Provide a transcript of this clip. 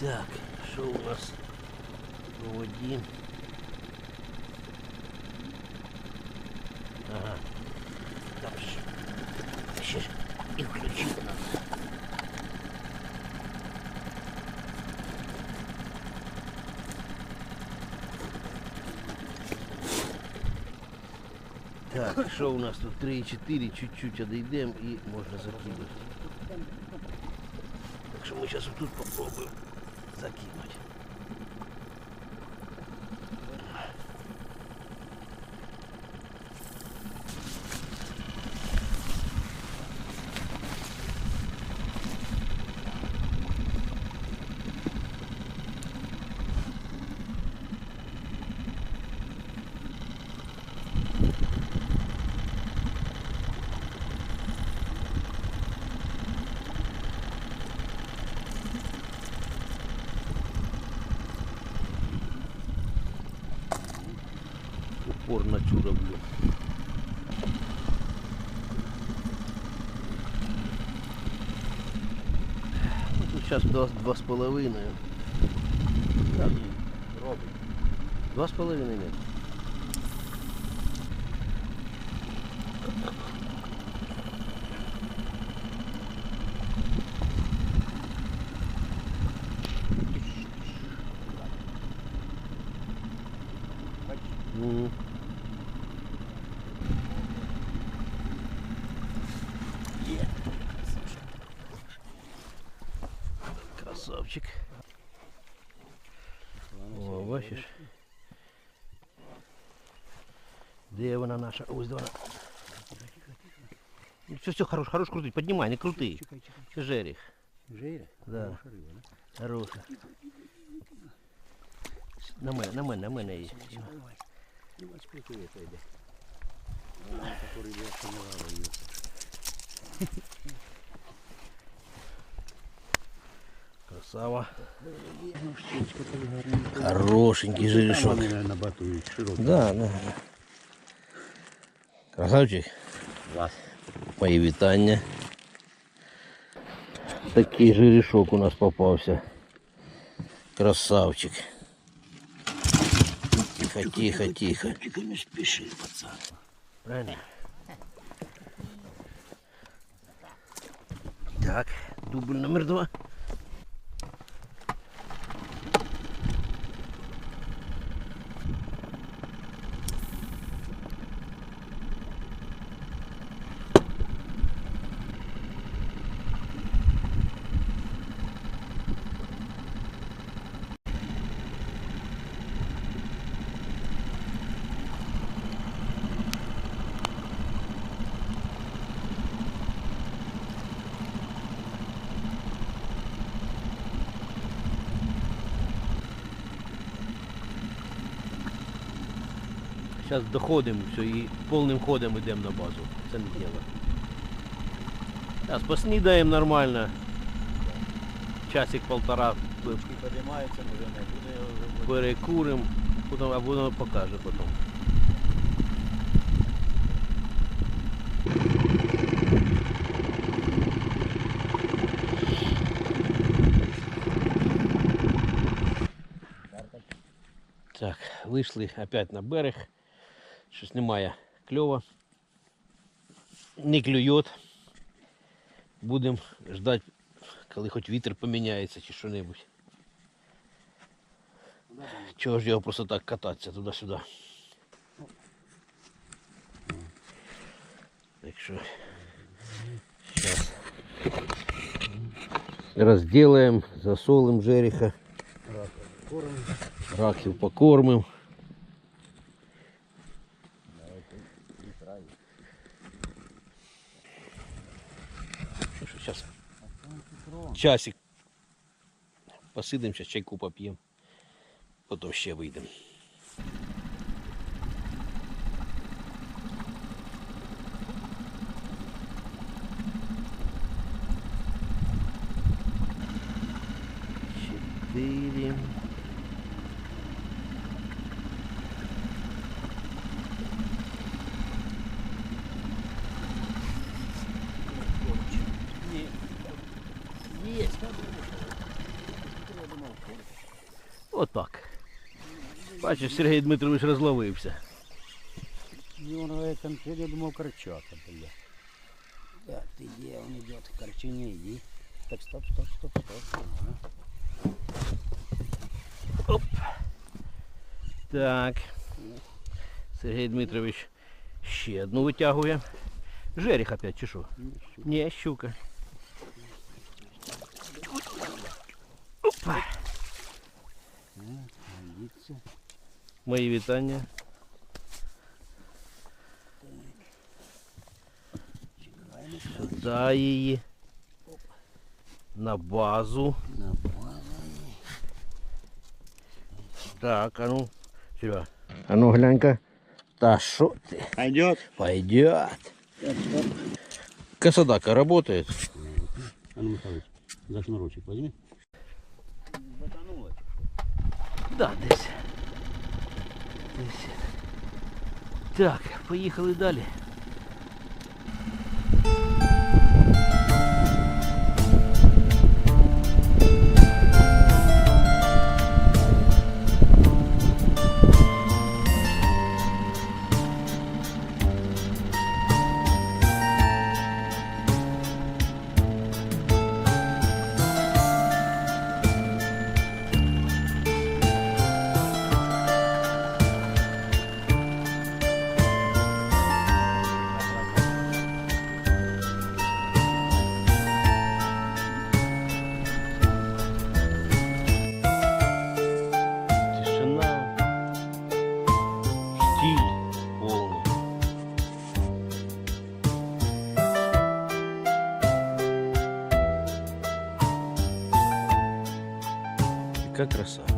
Так, що у нас по воді? Ага. Там ж ще ж і включити надо. Так, що у нас тут 3,4, чуть-чуть одійдемо і можна закинути. Так що ми зараз тут aqui, imagina. Упор на цю роблю. Ну, тут зараз два, два з половиною. Так, робить. Два з половиною метра. Мгм. Красавчик. О, бачиш? Де вона наша? Ось де вона. Все, все, хорош, хорош крутить. Поднимай, не крути. Чекай, чекай. Це жеріх. Вже Да. Хороша риба, да? Хороша. На мене, на мене, на мене є. Давай. Ну, ось прикує то йде. Вона таку рибу я ще не ловив. Красава. Ну, щучка так гарненько. Хорошенький жерешок. Вони, мабуть, батують широко. Да, да. Красавчик. Вас. Мої вітання. Такий жерешок у нас попався. Красавчик. Тихо, тихо, тихо. Тільки не спіши, пацан. Правильно? Так, дубль номер два. Зараз доходимо все і повним ходом йдемо на базу. Це не діло. Зараз поснідаємо нормально. Часик-полтора Ручки підіймаються, може не буде його перекуримо, потім, а воно покаже потім. Так, вийшли опять на берег. Щось немає кльова. Не клює. Будемо ждати, коли хоч вітер поміняється чи що-небудь. Чого ж його просто так кататися туди-сюди. Так що зараз розділаємо, засолимо жереха, Корм. раків покормимо. Ну що, зараз часик посидимо, зараз чайку поп'ємо, потім ще вийдемо. Четыре. Отак. Бачиш, Сергій Дмитрович розловився. И он говорит, конкретно, я думал, корчата, бля. Да, ты где он идет? Корчи не иди. Так, стоп, стоп, стоп, стоп. Ага. Так. Сергій Дмитрович ще одну витягує. Жеріх опять чи що? Ну, всё. Ні, щука. Опа. Годится. Мої вітання. Чекаем. Сюди її. На базу. На базу. Так, а ну. Серега. А ну глянь-ка. Та що ти? Пойдет. Пойдет. Косодака работает. А ну, Михайлович, за шнурочек возьми. Да, десь. Десь. Так, поїхали далі. fica traçado.